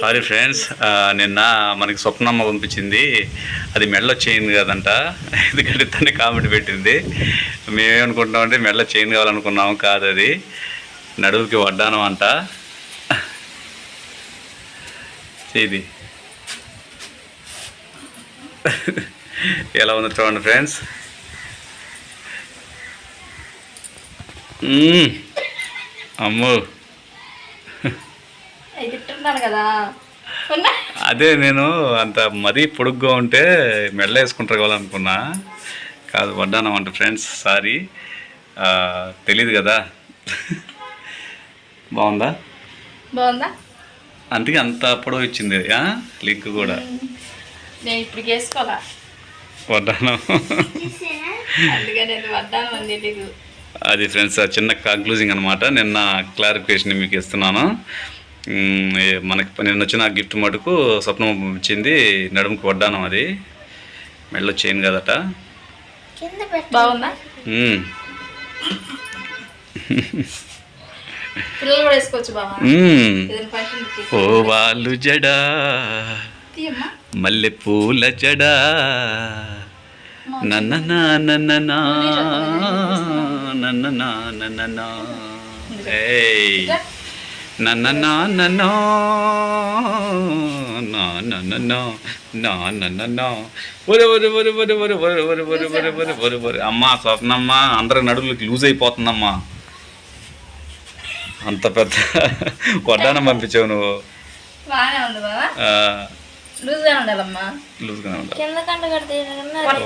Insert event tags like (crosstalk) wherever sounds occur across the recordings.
Sorry friends నిన్న మనకి స్వప్నమ్మ పంపించింది. అది మెడలో చైన్ కదంట. ఎందుకంటే తనే కామెంట్ పెట్టింది. మేమేమనుకుంటున్నామంటే మెడలో చైన్ కావాలనుకున్నాము. కాదు అది. నడువుకి వడ్డానం అంట. ఇది. ఎలా ఉంది చూడండి ఫ్రెండ్స్ అమ్మో. కదా. అదే నేను అంత మరీ పొడుగ్గా ఉంటే మెడలో వేసుకుంటారు కావాలనుకున్నా. కాదు వడ్డానం అంట ఫ్రెండ్స్ సారీ. తెలీదు కదా. బాగుందా? బాగుందా? అందుకే అంత పొడవు ఇచ్చింది లింక్ కూడా. నేను ఇప్పుడు వడ్డానం. అది ఫ్రెండ్స్ చిన్న కంక్లూజింగ్ అనమాట నిన్న క్లారిఫికేషన్ మీకు ఇస్తున్నాను. మనకి నిన్న వచ్చిన గిఫ్ట్ మటుకు స్వప్నం ఇచ్చింది నడుముకి వడ్డానం అది. మెడలో చైన్ కదట. బాగుందా? ఫంక్షన్ ఓ వాళ్ళు జడా. తీయమ్మా. మల్లె పూల జడా నన్న నన్న నన్న నన్న అమ్మా స్వప్నమ్మా అందరి నడువులకి లూజ్ అయిపోతుందమ్మా అంత పెద్ద కొడ్డాన పంపించావు నువ్వు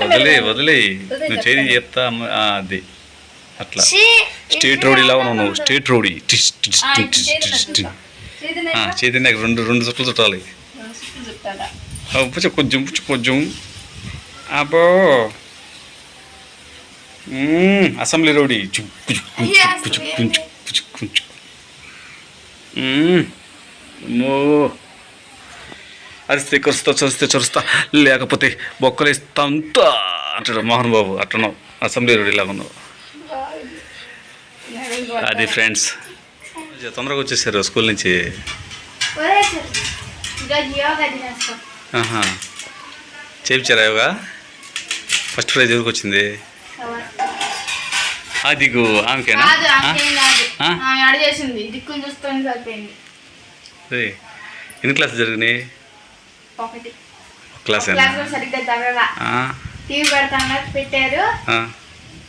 వదిలే వదిలే నువ్వు చేయి చెప్తా అది అట్లా. స్టేట్ రోడ్ ఇలా ఉన్నావు. State road. చేతి దగ్గర రెండు రెండు చుట్టలు. చుట్టాలి? పుచ్చు కొంచెం పుచ్చు కొంచెం అబ్బో. అసెంబ్లీ రోడి. అది కురుస్తా చరిస్తే చరుస్తా. లేకపోతే బొక్కలు ఇస్తా అంతా. అంటాడు మోహన్ బాబు. అట్టున్నావు అసెంబ్లీ రోడ్ ఇలా ఉన్నావు. అది ఫ్రెండ్స్ తొందరగా వచ్చేసారు స్కూల్ నుంచి. చేయించారా యోగా? ఫస్ట్ ప్రైజ్ ఎవరికి వచ్చింది? దిగు ఆమెకేనా? ఎన్ని క్లాస్ జరిగినాయి? క్లాస్ పెట్టారు.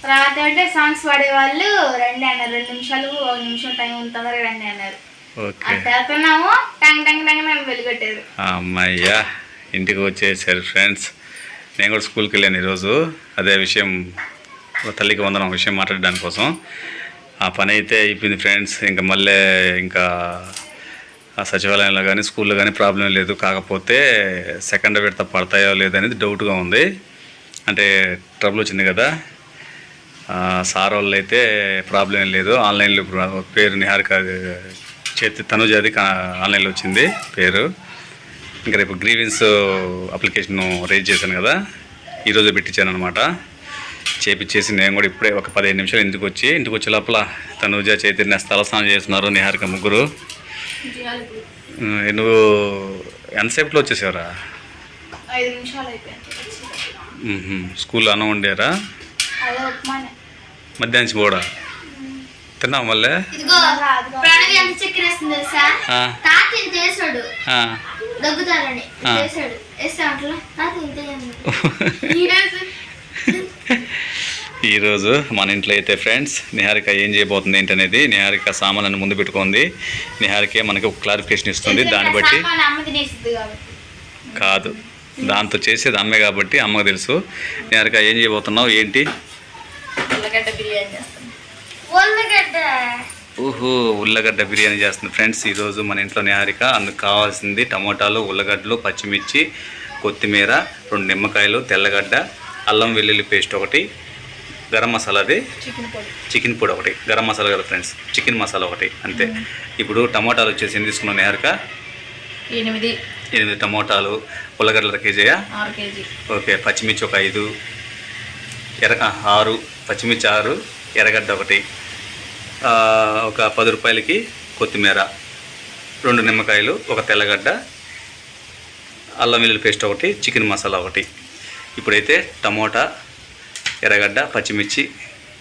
తర్వాత అంటే సాంగ్స్ పాడేవాళ్ళు రండి అన్నారు. రెండు నిమిషాలు ఒక నిమిషం టైం తొందరగా రండి అన్నారు. ఓకే. అంటే వెళ్తున్నాము టంగ్ టంగ్ టంగ్ వెలుగొట్టారు. అమ్మయ్యా ఇంటికి వచ్చేసారు ఫ్రెండ్స్ నేను కూడా స్కూల్కి వెళ్ళాను ఈరోజు. అదే విషయం తల్లికి వందనం విషయం మాట్లాడడానికి కోసం. ఆ పని అయితే అయిపోయింది ఫ్రెండ్స్ ఇంకా మళ్ళీ ఇంకా ఆ సచివాలయంలో కానీ స్కూల్లో కానీ ప్రాబ్లం లేదు. కాకపోతే సెకండ్ విడత పడతాయో లేదనేది డౌట్గా ఉంది. అంటే ట్రబుల్ వచ్చింది కదా. సార్ వాళ్ళు అయితే ప్రాబ్లం ఏం లేదు. ఆన్లైన్లో ఇప్పుడు పేరు నిహారిక చేతి తనుజాది ఆన్లైన్లో వచ్చింది పేరు. ఇంకా రేపు గ్రీవెన్స్ అప్లికేషన్ రేజ్ చేశాను కదా. ఈరోజే పెట్టించాను అనమాట చేపించేసి నేను కూడా ఇప్పుడే ఒక పదిహేను నిమిషాలు ఇంటికి వచ్చి ఇంటికి వచ్చే లోపల తనుజ చైతన్య స్థల స్నానం చేస్తున్నారు నిహారిక ముగ్గురు. నువ్వు ఎంతసేపులో వచ్చేసావురా? స్కూల్లో అన్నం వండారా? మధ్యాహ్నం కూడా తిన్నావు మళ్ళీ? ఈరోజు మన ఇంట్లో అయితే ఫ్రెండ్స్ నిహారిక ఏం చేయబోతుంది ఏంటనేది నిహారిక సామాన్లను ముందు పెట్టుకుంది. నిహారికే మనకి ఒక క్లారిఫికేషన్ ఇస్తుంది దాన్ని బట్టి కాదు దాంతో చేసేది అమ్మే కాబట్టి అమ్మకు తెలుసు. నిహారిక ఏం చేయబోతున్నావు? ఏంటి? ఉల్లగడ్డ బిర్యానీ చేస్తాను ఉల్లగడ్డ? ఊహో ఉల్లగడ్డ బిర్యానీ చేస్తుంది ఫ్రెండ్స్. ఈరోజు మన ఇంట్లో నిహారిక అందుకు కావాల్సింది టమోటాలు ఉల్లగడ్డలు పచ్చిమిర్చి కొత్తిమీర రెండు నిమ్మకాయలు తెల్లగడ్డ అల్లం వెల్లుల్లి పేస్ట్ ఒకటి గరం మసాలాది చికెన్ పొడి. చికెన్ పొడి ఒకటి గరం మసాలా కదా ఫ్రెండ్స్. చికెన్ మసాలా ఒకటి అంతే. ఇప్పుడు టమోటాలు వచ్చేసి ఎన్ని తీసుకున్నాం నిహారిక ఎనిమిది. ఎనిమిది టమోటాలు ఉల్లగడ్డల కేజీయా ఓకే పచ్చిమిర్చి ఒక ఐదు ఎర్ర ఆరు పచ్చిమిర్చి ఆరు ఎర్రగడ్డ ఒకటి ఒక పది రూపాయలకి కొత్తిమీర రెండు నిమ్మకాయలు ఒక తెల్లగడ్డ అల్లం వెల్లుల్లి పేస్ట్ ఒకటి చికెన్ మసాలా ఒకటి. ఇప్పుడైతే టమోటా ఎర్రగడ్డ పచ్చిమిర్చి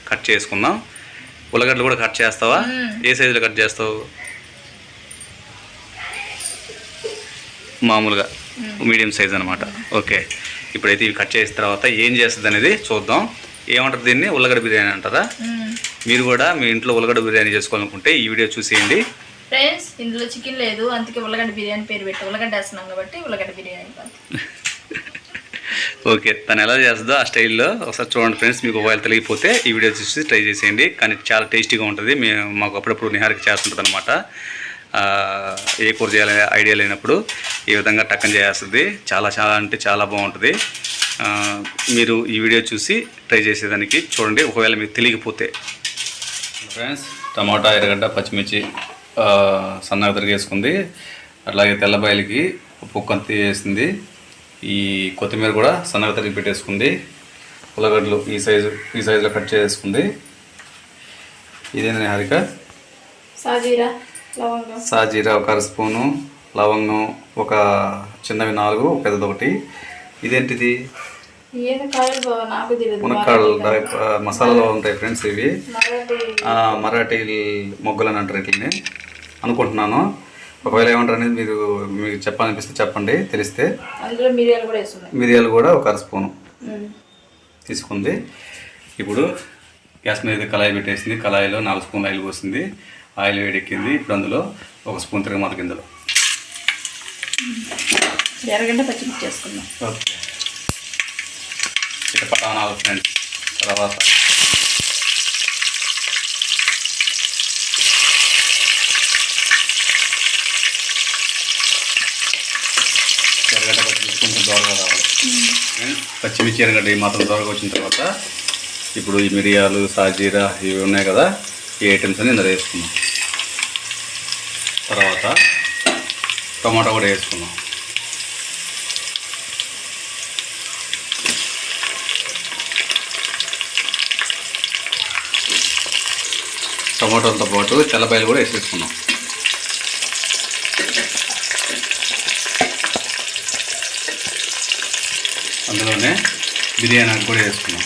కట్ చేసుకుందాం. ఉల్లగడ్డలు కూడా కట్ చేస్తావా? ఏ సైజులో కట్ చేస్తావు? మామూలుగా మీడియం సైజ్ అనమాట ఓకే. ఇప్పుడైతే ఇవి కట్ చేసిన తర్వాత ఏం చేస్తుంది అనేది చూద్దాం. ఏమంటారు దీన్ని? ఉల్లగడ్డ బిర్యానీ అంటారా? మీరు కూడా మీ ఇంట్లో ఉల్లగడ్డ బిర్యానీ చేసుకోవాలనుకుంటే ఈ వీడియో చూసేయండి. ఫ్రెండ్స్ ఇందులో చికెన్ లేదు. అందుకే ఉల్లగడ్డ బిర్యానీ పేరు పెట్టి. ఉల్లగడ్డ వేస్తున్నాం కాబట్టి ఉల్లగడ్డ బిర్యానీ. (laughs) ఓకే తను ఎలా చేస్తుందో ఆ స్టైల్లో ఒకసారి చూడండి ఫ్రెండ్స్ మీకు ఒకవేళ తెలియకపోతే ఈ వీడియో చూసి ట్రై చేసేయండి. కానీ చాలా టేస్టీగా ఉంటుంది. మేము మాకు అప్పుడప్పుడు నిహారికి చేస్తుంటుంది అనమాట ఏ కూర చేయాలనే ఐడియా లేనప్పుడు. ఈ విధంగా టక్కన చేస్తుంది. చాలా చాలా అంటే చాలా బాగుంటుంది. ఆ, మీరు ఈ వీడియో చూసి ట్రై చేసేదానికి చూడండి. ఒకవేళ మీకు తెలియకపోతే. ఫ్రెండ్స్ టమాటా ఎర్రగడ్డ పచ్చిమిర్చి ఆ, సన్నగా తరిగేసుకుంది. అట్లాగే తెల్లబాయలకి ఉప్పు కొంత వేసింది. ఈ కొత్తిమీర కూడా సన్నగా తరిగి పెట్టేసుకుంది. ఉల్లగడ్డలు ఈ సైజు ఈ సైజులో కట్ చేసుకుంది ఇదేంటి హారిక? సాజీరా లవంగం. సాజీరా ఒక అర స్పూను. లవంగం ఒక చిన్నవి నాలుగు పెద్దది ఒకటి ఇదేంటిది? మునక్కాడలు మసాలాలో ఉంటాయి ఫ్రెండ్స్ ఇవి. మరాఠీ. మొగ్గలు అని అంటారు వీటిని. అనుకుంటున్నాను. ఒకవేళ ఏమంటారు అనేది మీరు మీకు చెప్పాలనిపిస్తే చెప్పండి తెలిస్తే. మిరియాలు కూడా ఒక అర స్పూను. తీసుకుంది. ఇప్పుడు గ్యాస్ మీద కళాయి పెట్టేసింది. కళాయిలో నాలుగు స్పూన్ ఆయిల్ పోసింది. ఆయిల్ వేడెక్కింది. ఇప్పుడు అందులో ఒక స్పూన్ తిరగమాత గింజలు. ఎర్రగడ్డ పచ్చిమిర్చి చేసుకుందాం. ఓకే. ఫ్రెండ్స్ తర్వాత ఎర్రగడ్డ పచ్చిమిర్చి కొంచెం దూరగా రావాలి. పచ్చిమిర్చి ఎర్రగడ్డ ఈ మాత్రం దూరగా వచ్చిన తర్వాత ఇప్పుడు ఈ మిరియాలు సాజీరా ఇవి ఉన్నాయి కదా ఈ ఐటమ్స్ అన్ని ఇందులో వేసుకున్నాం తర్వాత టమాటా కూడా వేసుకున్నాం టమాటోలతో పాటు తెల్లబాయలు కూడా వేసేసుకున్నాం అందులోనే బిర్యానీ కూడా వేసుకున్నాం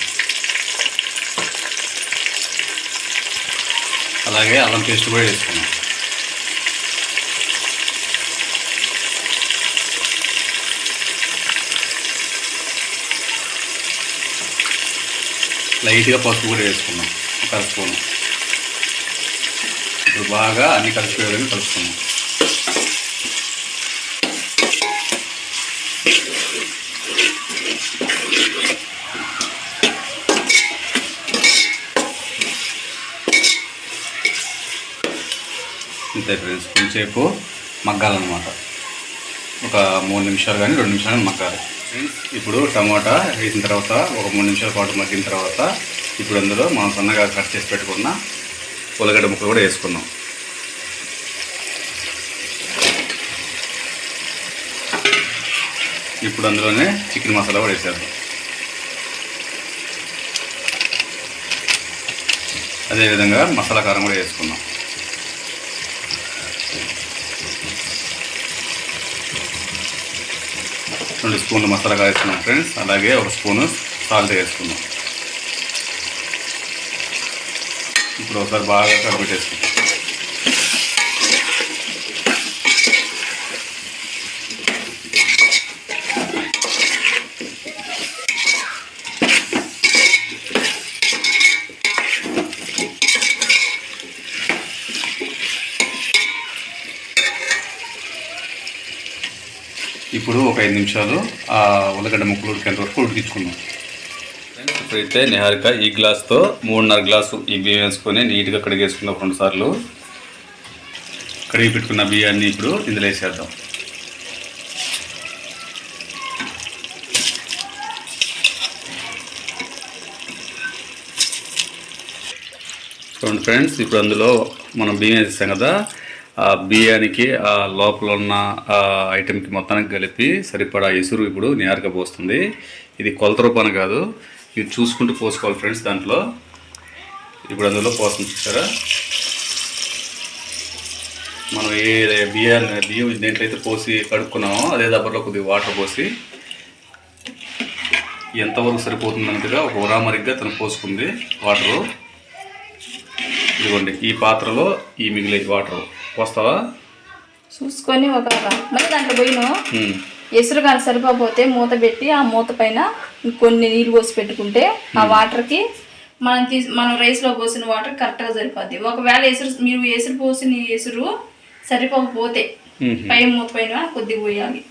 అలాగే అల్లం పేస్ట్ కూడా వేసుకున్నాం లైట్గా పసుపు కూడా వేసుకున్నాం ఒక స్పూను ఇప్పుడు బాగా అన్ని కలిసిపోయేలాగా కలుపుకున్నాం. అంతే ఫ్రెండ్స్ కొంచెంసేపు మగ్గాలన్నమాట. ఒక మూడు నిమిషాలు కానీ రెండు నిమిషాలు కానీ మగ్గాలి. ఫ్రెండ్స్ ఇప్పుడు టమాటా వేసిన తర్వాత ఒక మూడు నిమిషాల పాటు మగ్గిన తర్వాత ఇప్పుడు అందులో మనం సన్నగా కట్ చేసి పెట్టుకున్న ఉల్లగడ్డ ముక్కలు కూడా వేసుకున్నాం ఇప్పుడు అందులోనే చికెన్ మసాలా కూడా వేసేద్దాం. అదేవిధంగా మసాలా కారం కూడా వేసుకున్నాం రెండు స్పూన్లు మసాలా వేసుకున్నాం ఫ్రెండ్స్. అలాగే ఒక స్పూను సాల్ట్ వేసుకున్నాం ఇప్పుడు ఒకసారి బాగా కలిపెట్టేసుకుంటాం ఇప్పుడు ఒక ఐదు నిమిషాలు ఆ ఉల్లగడ్డ ముక్కలు ఉడికేంత వరకు ఉడికించుకుందాం. ఇప్పుడైతే నిహారిక ఈ గ్లాస్తో మూడున్నర గ్లాసు ఈ బియ్యం వేసుకొని నీట్గా కడిగేసుకుందాం రెండు సార్లు. కడిగి పెట్టుకున్న బియ్యాన్ని ఇప్పుడు ఇందులో వేసేద్దాం. చూడండి ఫ్రెండ్స్ ఇప్పుడు అందులో మనం బియ్యం వేసేసాం కదా ఆ బియ్యానికి ఆ లోపల ఉన్న ఆ ఐటెంకి మొత్తానికి కలిపి సరిపడా ఎసురు ఇప్పుడు నియారుగా పోస్తుంది. ఇది కొలత రూపాన కాదు. ఇది చూసుకుంటూ పోసుకోవాలి ఫ్రెండ్స్ దాంట్లో. ఇప్పుడు అందులో పోస్తుంది చూసారా? మనం ఏ బియ్యాన్ని బియ్యం దేంట్లో అయితే పోసి కడుక్కున్నామో అదే దబ్బర్లో కొద్దిగా వాటర్ పోసి ఎంతవరకు సరిపోతుందన్నట్టుగా ఒక ఉరామరిగ్గా తను పోసుకుంది వాటరు. ఇదిగోండి ఈ పాత్రలో ఈ మిగిలే వాటర్. పోస్తావా చూసుకొని ఒక మరి దాంట్లో పోయిన. ఎసురు కానీ సరిపోతే మూత పెట్టి ఆ మూత పైన కొన్ని నీళ్ళు పోసి పెట్టుకుంటే ఆ వాటర్కి మనం తీసి మనం రైస్లో పోసిన వాటర్ కరెక్ట్గా సరిపోద్ది. ఒకవేళ ఎసురు మీరు ఎసురు పోసిన ఎసురు సరిపోకపోతే. పై మూత పైన కొద్దిగా పోయాలి.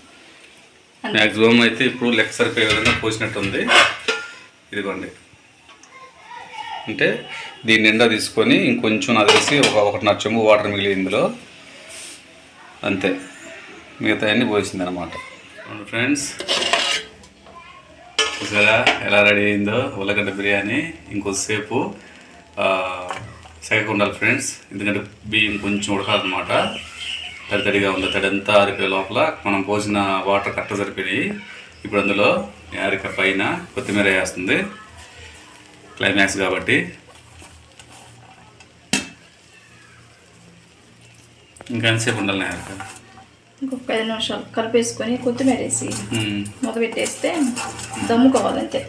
మ్యాక్సిమం అయితే ఇప్పుడు లెక్క సరిపోయే విధంగా పోసినట్టుంది. ఇదిగోండి. అంటే దీని నిండా తీసుకొని ఇంకొంచెం నాకు తెలిసి ఒక ఒకటిన్నర చెంబు వాటర్ మిగిలి ఇందులో. అంతే. మిగతా అన్నీ పోసింది అనమాట ఫ్రెండ్స్. చూసారా ఎలా రెడీ అయిందో? ఉల్లగడ్డ బిర్యానీ ఇంకొద్దిసేపు ఆ, సెగకు ఉండాలి ఫ్రెండ్స్. ఎందుకంటే బియ్యం కొంచెం ఉడకాలన్నమాట. తడి తడిగా ఉంది. తడి అంతా ఆరిపోయే లోపల మనం పోసిన వాటర్ కట్ట సరిపోయినాయి. ఇప్పుడు అందులో యారిక పైన కొత్తిమీర వేస్తుంది. క్లైమాక్స్ కాబట్టి. ఇంకా ఎంతసేపు ఉండాలి యారిక ఇంకొక ఐదు నిమిషాలు. కలిపేసుకొని కొత్తిమీర వేసి పెట్టేస్తే దమ్ముకోవాలంతే.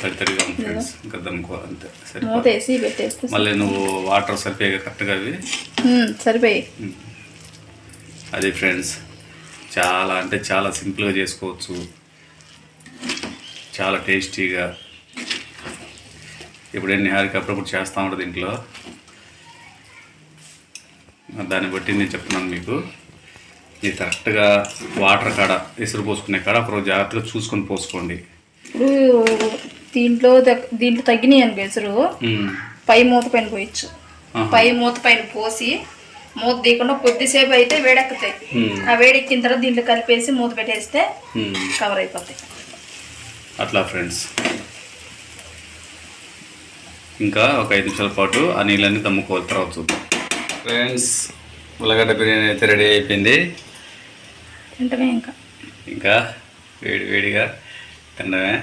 తడి తడిగా ఫ్రెండ్స్. ఇంకా దమ్ముకోవాలంతే. సరే మూత వేసి పెట్టేస్తే మళ్ళీ నువ్వు వాటర్ సరిపోయాక కరెక్ట్గా అవి? ఉమ్, సరిపోయి అది ఫ్రెండ్స్. చాలా అంటే చాలా సింపుల్గా చేసుకోవచ్చు. చాలా టేస్టీగా. ఇప్పుడు ఎన్ని హారికి అప్పుడప్పుడు చేస్తూ ఉంటుంది ఇంట్లో. దాన్ని బట్టి నేను చెప్తున్నాను మీకు. ఇది కరెక్ట్గా వాటర్ కాడ ఎసురు పోసుకునే కాడ ఒకరోజు జాగ్రత్తగా చూసుకొని పోసుకోండి. ఇప్పుడు దీంట్లో దీంట్లో తగ్గినాయి అనుకో ఉమ్. పై మూత పైన పోయచ్చు. పై మూత పైన పోసి మూత తీయకుండా కొద్దిసేపు అయితే వేడెక్కుతాయి. ఆ వేడెక్కిన తర్వాత దీంట్లో కలిపేసి మూత పెట్టేస్తే. కవర్ అయిపోతాయి అట్లా ఫ్రెండ్స్. ఇంకా ఒక ఐదు నిమిషాల పాటు ఆ నీళ్ళన్నీ దమ్ముకోవాలి తర్వాత చూద్దాం. ఫ్రెండ్స్ ఉల్లగడ్డ బిర్యానీ అయితే రెడీ అయిపోయింది. వెంటనే ఇంకా. ఇంకా వేడి వేడిగా తినడమే.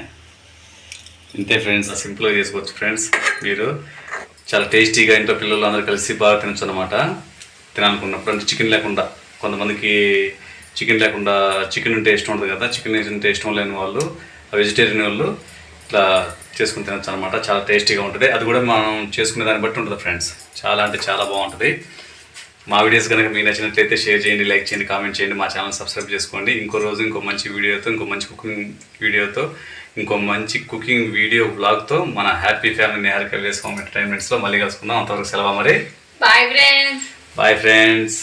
ఇంతే ఫ్రెండ్స్. సింపుల్గా చేసుకోవచ్చు ఫ్రెండ్స్. మీరు చాలా టేస్టీగా ఇంట్లో పిల్లలు అందరూ కలిసి బాగా తినచ్చు అనమాట తినాలనుకున్నప్పుడు అంటే చికెన్ లేకుండా కొంతమందికి చికెన్ లేకుండా చికెన్ ఉంటే ఇష్టం ఉంటుంది కదా చికెన్ ఉంటే ఇష్టం లేని వాళ్ళు వెజిటేరియన్ వాళ్ళు ఇట్లా చేసుకుని తినచ్చు అనమాట చాలా టేస్టీగా ఉంటుంది. అది కూడా మనం చేసుకునే దాన్ని బట్టి ఉంటుంది ఫ్రెండ్స్ చాలా అంటే చాలా బాగుంటుంది. మా వీడియోస్ కనుక మీకు నచ్చినట్లయితే షేర్ చేయండి లైక్ చేయండి కామెంట్ చేయండి మా ఛానల్ సబ్స్క్రైబ్ చేసుకోండి. ఇంకో రోజు ఇంకో మంచి వీడియోతో ఇంకో మంచి కుకింగ్ వీడియోతో ఇంకో మంచి కుకింగ్ వీడియో బ్లాగ్తో మన హ్యాపీ ఫ్యామిలీ హెల్ప్ వేసుకోం ఎంటర్టైన్మెంట్స్లో మళ్ళీ కలుసుకుందాం. అంతవరకు సెలవు మరి బాయ్ ఫ్రెండ్స్ బాయ్ ఫ్రెండ్స్